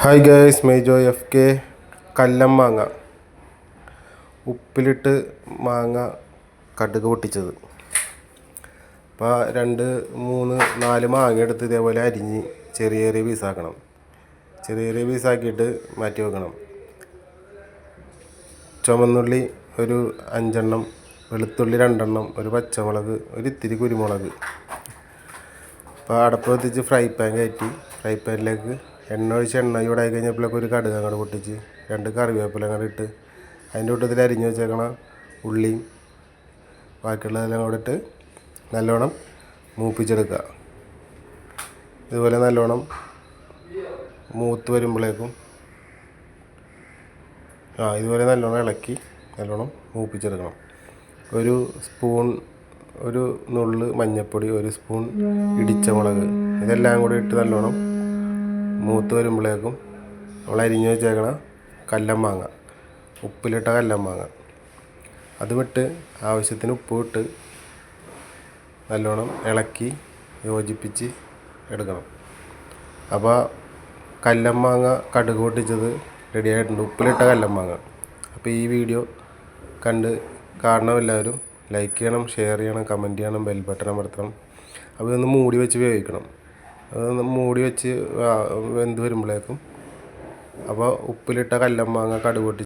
Hi guys Mejo F K കല്ലം മാങ്ങ. ഉപ്പിലിട്ട് മാങ്ങ കടുക് പൊട്ടിച്ചത്. അപ്പോൾ രണ്ട് മൂന്ന് നാല് മാങ്ങ എടുത്ത് ഇതേപോലെ അരിഞ്ഞ് ചെറിയ ചെറിയ പീസാക്കണം ചെറിയ ചെറിയ പീസാക്കിയിട്ട് മാറ്റി വെക്കണം. ചുമന്നുള്ളി ഒരു അഞ്ചെണ്ണം വെളുത്തുള്ളി രണ്ടെണ്ണം ഒരു പച്ചമുളക് ഒരു ഇത്തിരി കുരുമുളക്. അപ്പോൾ അടപ്പ് കത്തിച്ച് ഫ്രൈ പാൻ കയറ്റി ഫ്രൈ പാനിലേക്ക് എണ്ണ ഒഴിച്ച് എണ്ണ ചൂടായി കഴിഞ്ഞപ്പോഴേക്ക് ഒരു കടുക് അങ്ങോട്ട് പൊട്ടിച്ച് രണ്ട് കറിവേപ്പില അങ്ങോട്ട് ഇട്ട് അതിന്റെ കൂട്ടത്തിൽ അരിഞ്ഞു വെച്ചേക്കണ ഉള്ളിയും ബാക്കിയുള്ളതെല്ലാം കൂടെ ഇട്ട് നല്ലോണം മൂപ്പിച്ചെടുക്കുക. ഇതുപോലെ നല്ലോണം മൂത്ത് വരുമ്പോഴേക്കും ആ ഇതുപോലെ നല്ലോണം ഇളക്കി നല്ലോണം മൂപ്പിച്ചെടുക്കണം. ഒരു സ്പൂൺ ഒരു നുള്ള് മഞ്ഞൾപ്പൊടി ഒരു സ്പൂൺ ഇടിച്ച മുളക് ഇതെല്ലാം കൂടി ഇട്ട് നല്ലോണം മൂത്ത് വരുമ്പോഴേക്കും നമ്മൾ അരിഞ്ഞു വെച്ചേക്കണ കല്ലം മാങ്ങ ഉപ്പിലിട്ട കല്ലം മാങ്ങ. അത് വിട്ട് ആവശ്യത്തിന് ഉപ്പ് ഇട്ട് നല്ലോണം ഇളക്കി യോജിപ്പിച്ച് എടുക്കണം. അപ്പോൾ കല്ലം മാങ്ങ കടുക് പൊട്ടിച്ചത് റെഡിയായിട്ടുണ്ട് ഉപ്പിലിട്ട കല്ലം മാങ്ങ. അപ്പോൾ ഈ വീഡിയോ കണ്ട് കാണണം എല്ലാവരും. ലൈക്ക് ചെയ്യണം ഷെയർ ചെയ്യണം കമന്റ് ചെയ്യണം ബെൽ ബട്ടൺ അമർത്തണം. അപ്പോൾ ഇതൊന്ന് മൂടി വെച്ച് വേവിക്കണം. അതൊന്ന് മൂടി വെച്ച് വെന്ത് വരുമ്പോഴേക്കും അപ്പോൾ ഉപ്പിലിട്ട കല്ലൻ മാങ്ങ കടുക് പൊട്ടി